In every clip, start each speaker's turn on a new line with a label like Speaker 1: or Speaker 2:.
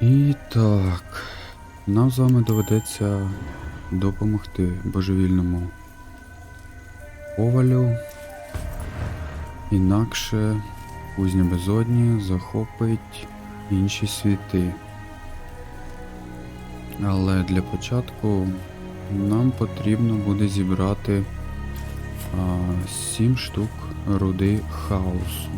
Speaker 1: І так, нам з вами доведеться допомогти божевільному повалю. Інакше кузня безодні захопить інші світи. Але для початку нам потрібно буде зібрати а, 7 штук руди хаосу.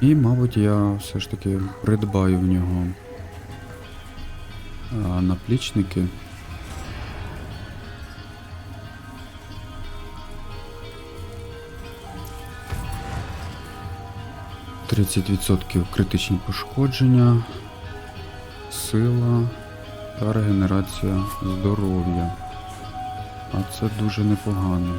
Speaker 1: І, мабуть, я все ж таки придбаю в нього наплічники. Тридцять відсотків критичні пошкодження, сила та регенерація здоров'я. А це дуже непогано.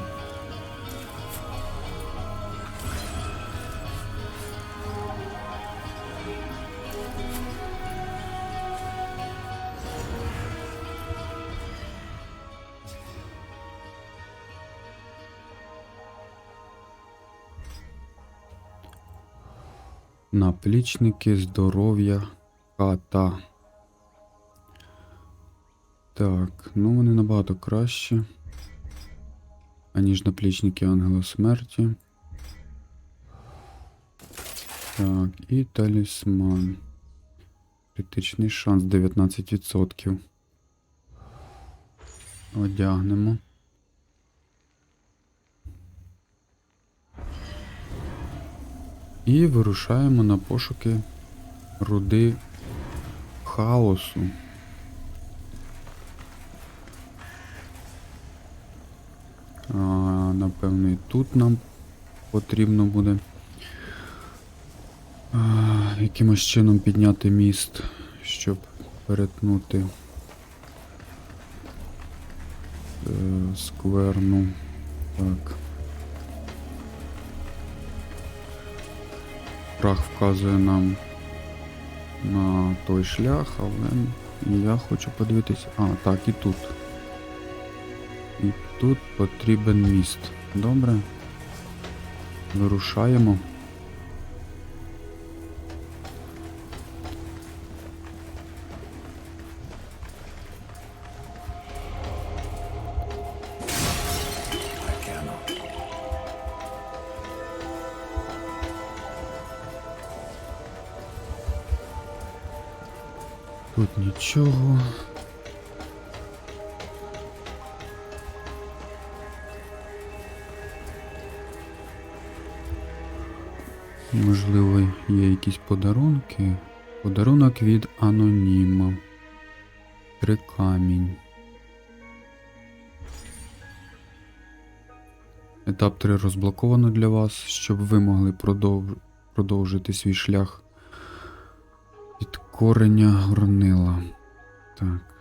Speaker 1: Наплічники здоров'я кота. Так, ну вони набагато краще, аніж наплічники Ангела Смерті. Так, і талісман. Критичний шанс 19%. Одягнемо. І вирушаємо на пошуки руди хаосу. А, напевно, і тут нам потрібно буде а, якимось чином підняти міст, щоб перетнути е, скверну. Так. Прах вказує нам на той шлях, але я хочу подивитись. А, так, і тут. І тут потрібен міст. Добре. Вирушаємо. Тут нічого. Можливо, є якісь подарунки. Подарунок від аноніма. Три камінь. Етап 3 розблоковано для вас, щоб ви могли продов... продовжити свій шлях підкорення горнила. Так.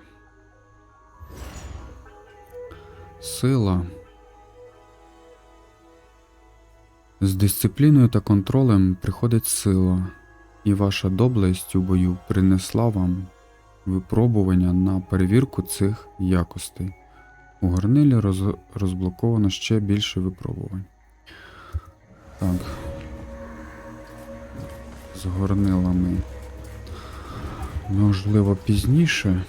Speaker 1: Сила. З дисципліною та контролем приходить сила, і ваша доблесть у бою принесла вам випробування на перевірку цих якостей. У горнилі роз... розблоковано ще більше випробувань. Так. З горнилами. Можливо, пізніше.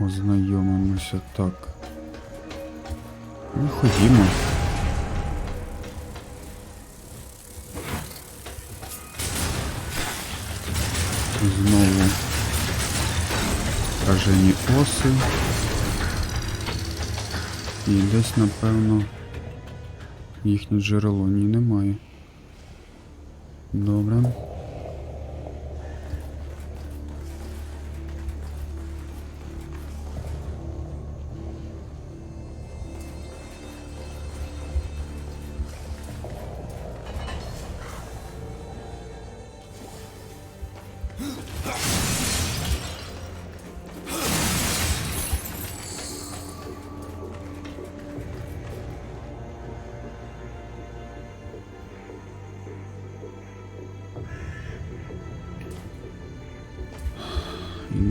Speaker 1: Ознайомимося так. Ну, ходімо. Знову вражені оси. І десь, напевно, їхнє джерело ні немає. Добре.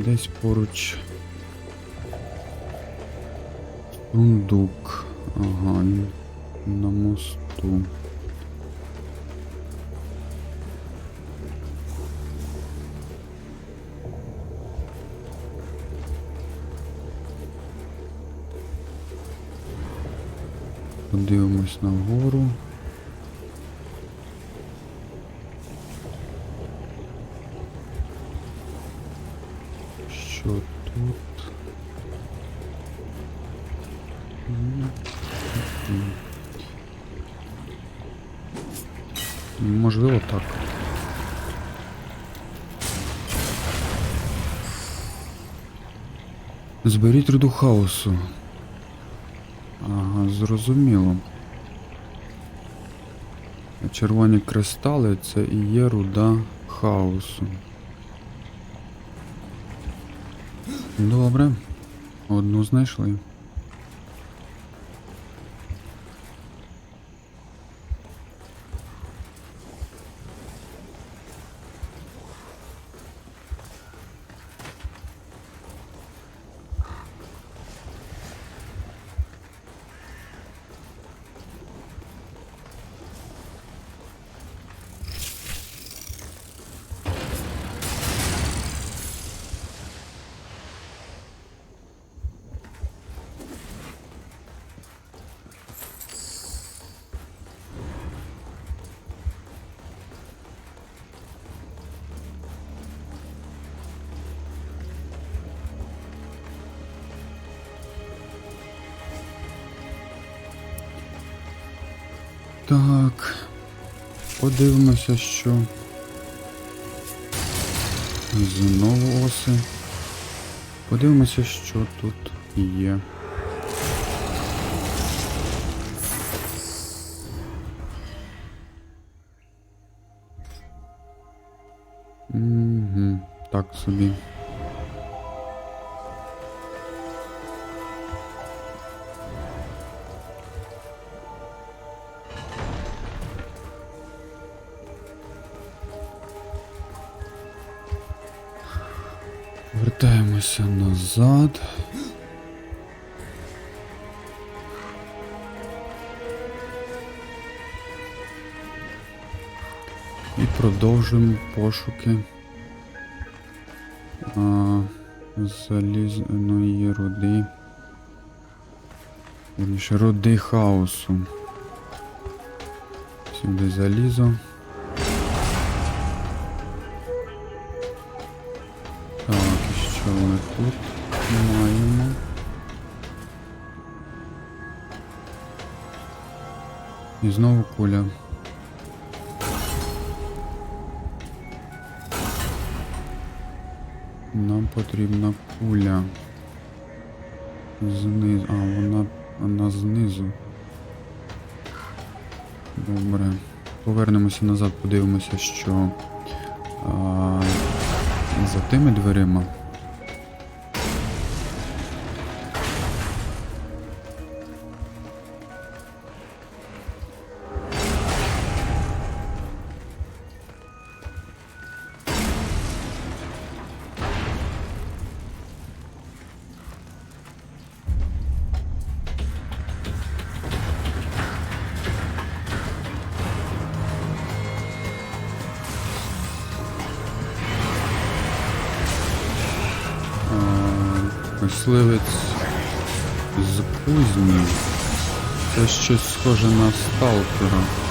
Speaker 1: Десь поруч. Сундук. Ага. на мосту. Подивимось нагору. Що тут? Можливо, так. Зберіть руду хаосу. Ага, зрозуміло. Червоні кристали це і є руда хаосу. Добре. Одну знайшли. Так. Подивимося, що. Знову оси. Подивимося, що тут є. Вертаємося назад. І продовжуємо пошуки а, залізної руди. Вірніше, руди хаосу. Сюди залізо. Знову куля. Нам потрібна куля. Знизу. А, вона, вона знизу. Добре. Повернемося назад, подивимося, що а, за тими дверима. Мисливець з кузні. Це щось схоже на сталкера.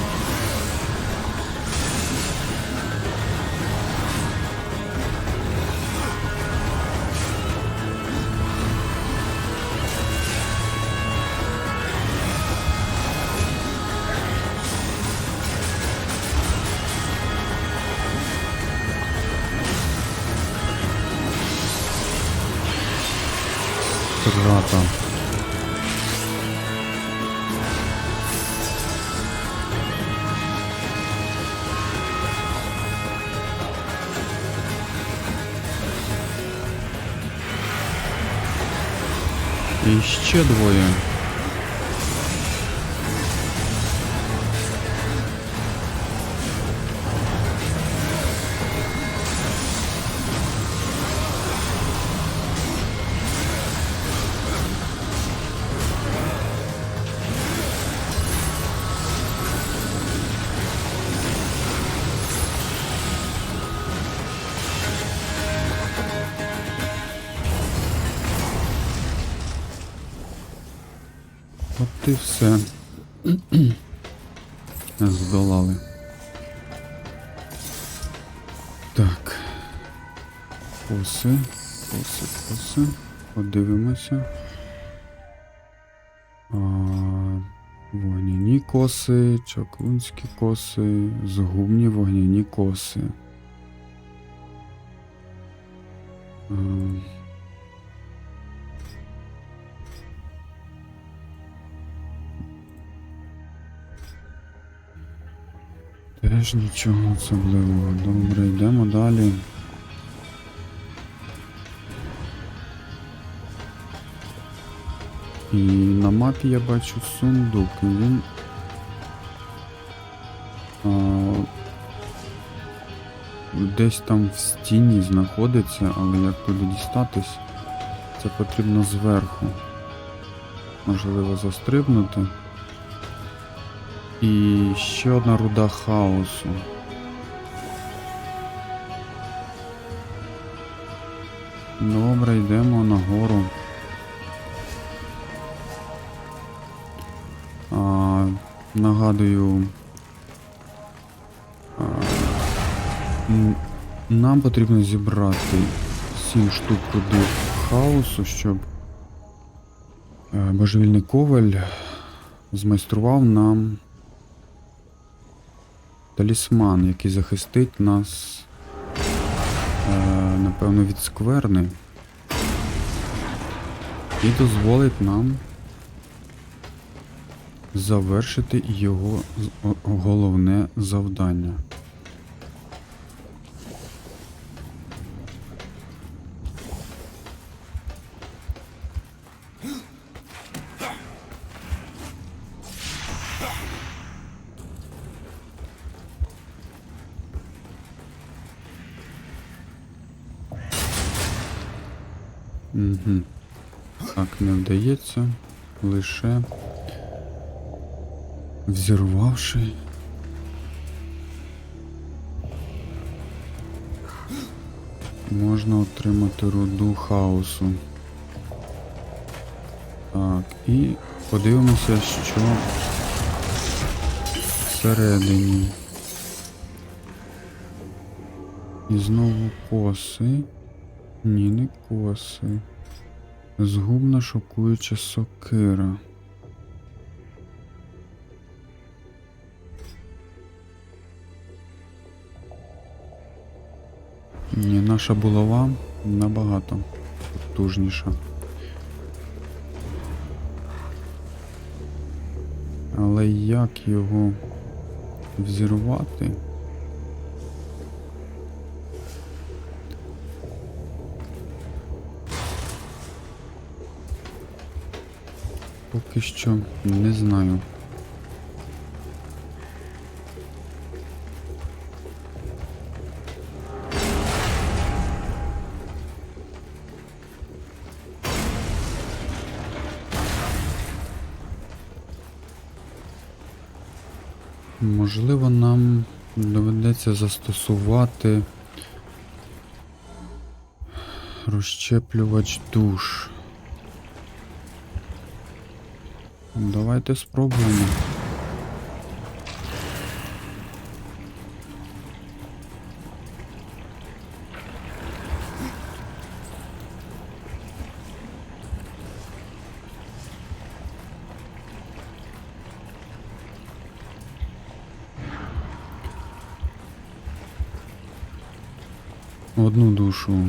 Speaker 1: Трата. І ще двоє. От і все. Здолали. Так. Коси, коси, коси. Подивимося. А, вогняні коси, чаклунські коси, згубні вогняні коси. А, Теж нічого особливого. Добре, йдемо далі. І на мапі я бачу сундук. і Він. А, десь там в стіні знаходиться, але як туди дістатись, це потрібно зверху. Можливо, застрибнути. І ще одна руда хаосу. Добре, йдемо нагору. А, нагадую. А, нам потрібно зібрати 7 штук руди хаосу, щоб е, божевільний коваль змайстрував нам талісман, який захистить нас, е, напевно, від скверни. І дозволить нам завершити його головне завдання. Угу. Так, не вдається. Лише взірвавши. Можна отримати руду хаосу. Так, і подивимося, що всередині. І знову коси. Ні, не коси. Згубна шокуюча сокира. Ні, наша булава набагато потужніша. Але як його взірвати? Поки що не знаю. Можливо, нам доведеться застосувати розщеплювач душ. Давайте спробуємо. Одну душу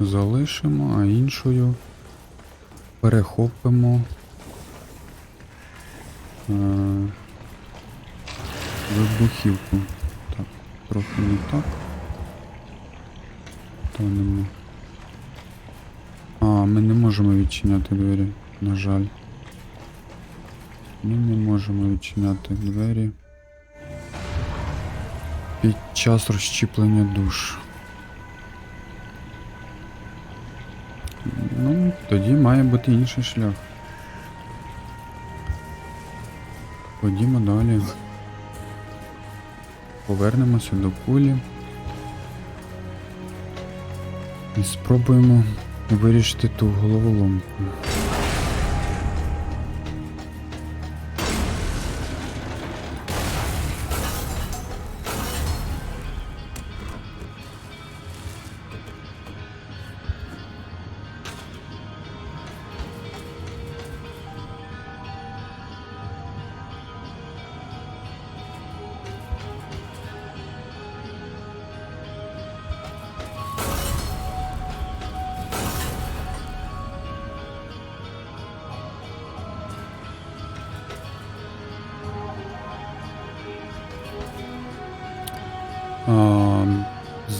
Speaker 1: залишимо, а іншою перехопимо е, вибухівку. Так, трохи не так. Тонемо. А, ми не можемо відчиняти двері, на жаль. Ми не можемо відчиняти двері під час розщіплення душ. Ну, тоді має бути інший шлях. Ходімо далі. Повернемося до кулі. І спробуємо вирішити ту головоломку.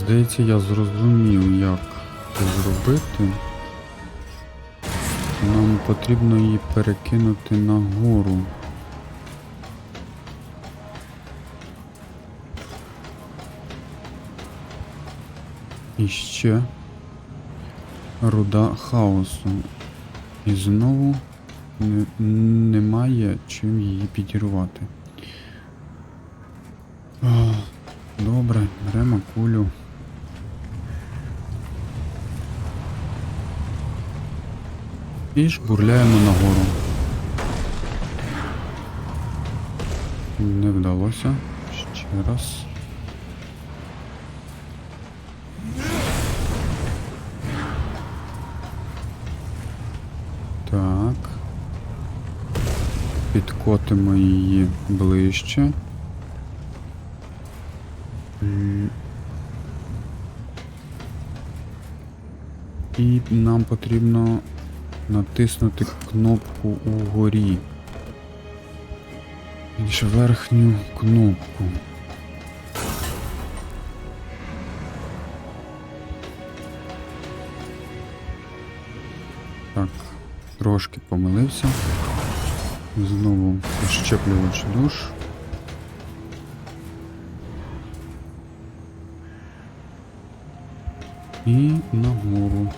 Speaker 1: Здається, я зрозумів, як це зробити. Нам потрібно її перекинути нагору. І ще руда хаосу. І знову не, немає чим її підірвати. Добре, беремо кулю. І жбурляємо нагору. Не вдалося. Ще раз. Так. Підкотимо її ближче. І нам потрібно натиснути кнопку угорі. Більш верхню кнопку. Так, трошки помилився. Знову щеплювач душ. І нагору.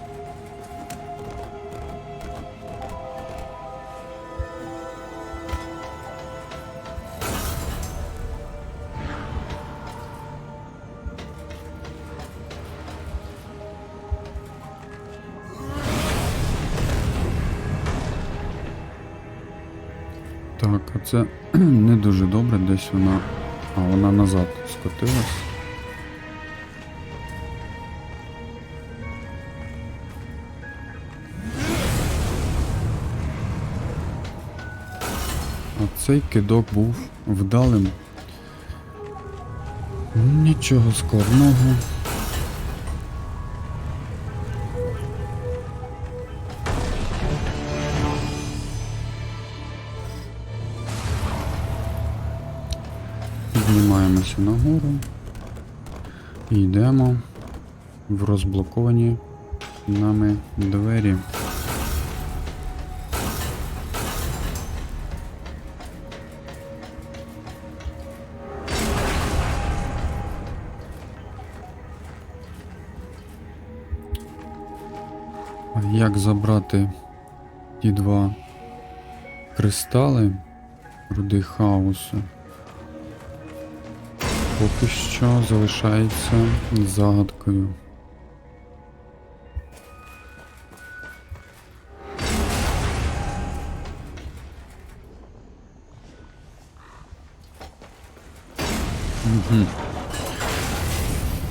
Speaker 1: А це не дуже добре, десь вона. А, вона назад скотилась. А цей кидок був вдалим. Нічого складного. Піднімаємося нагору і йдемо в розблоковані нами двері. Як забрати ті два кристали руди хаосу? Поки що залишається загадкою.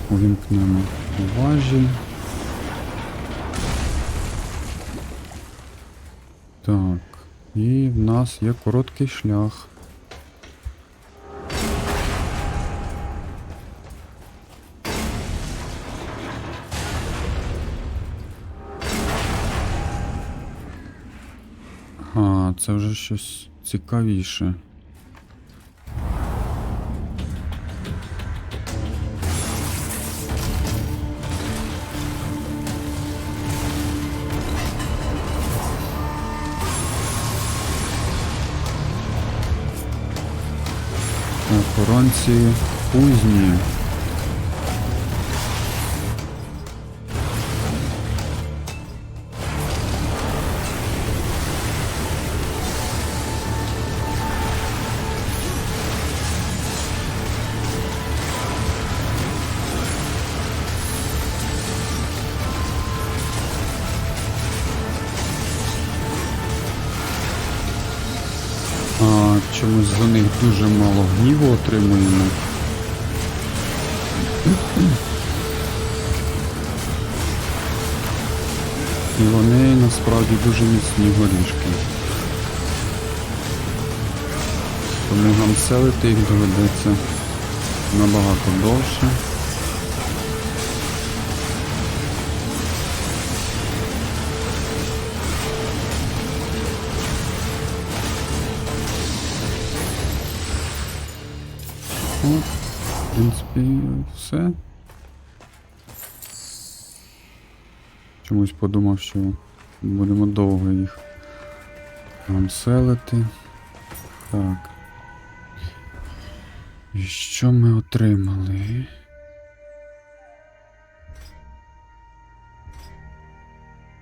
Speaker 1: Увімкнемо важіль. Так, і в нас є короткий шлях. Це вже щось цікавіше. Охоронці кузні. Гніву отримуємо. І вони насправді дуже міцні горішки. Тому гамселити їх доведеться набагато довше. Все. Чомусь подумав, що будемо довго їх селити. Так. І що ми отримали?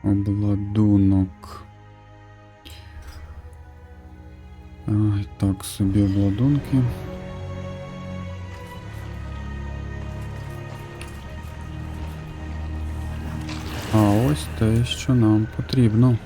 Speaker 1: Обладунок. Ай, так, собі обладунки. Ось те, що нам потрібно.